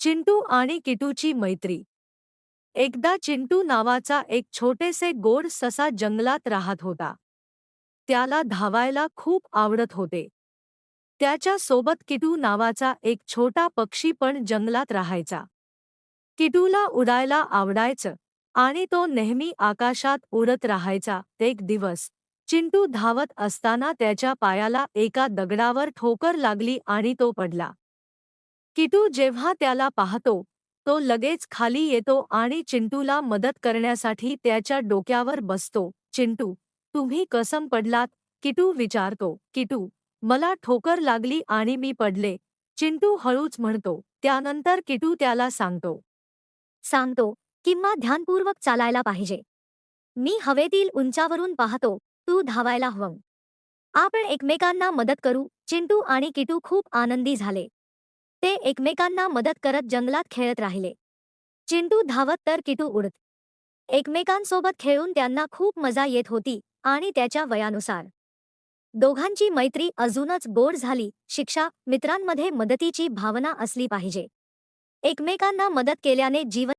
चिंटू आणि किटूची मैत्री. एकदा चिंटू नावाचा एक छोटेसे गोड ससा जंगलात राहत होता. त्याला धावायला खूप आवडत होते. त्याच्या सोबत किटू नावाचा एक छोटा पक्षी पण जंगलात राहायचा. किटूला उडायला आवडायचं आणि तो नेहमी आकाशात उडत राहायचा. एक दिवस चिंटू धावत असताना त्याच्या पायाला एका दगडावर ठोकर लागली आणि तो पडला. किटू जेव्हा त्याला पाहतो तो लगेच खाली येतो आणि चिंटूला मदत करण्यासाठी त्याच्या डोक्यावर बसतो. चिंटू तुम्ही कसम पडलात? किटू विचारतो. किटू मला ठोकर लागली आणि मी पडले. चिंटू हळूच म्हणतो. त्यानंतर किटू त्याला सांगतो. सांगतो किंवा ध्यानपूर्वक चालायला पाहिजे. मी हवेतील उंचावरून पाहतो तू धावायला हवं. आपण एकमेकांना मदत करू. चिंटू आणि किटू खूप आनंदी झाले. ते एकमेकांना मदत करत जंगलात खेळत राहिले. चिंटू धावत तर किटू उडत. एकमेकांसोबत खेळून त्यांना खूप मजा येत होती आणि त्याच्या वयानुसार. दोघांची मैत्री अजूनच गोड झाली शिक्षा मित्रांमध्ये मदतीची भावना असली पाहिजे. एकमेकांना मदत केल्याने जीवन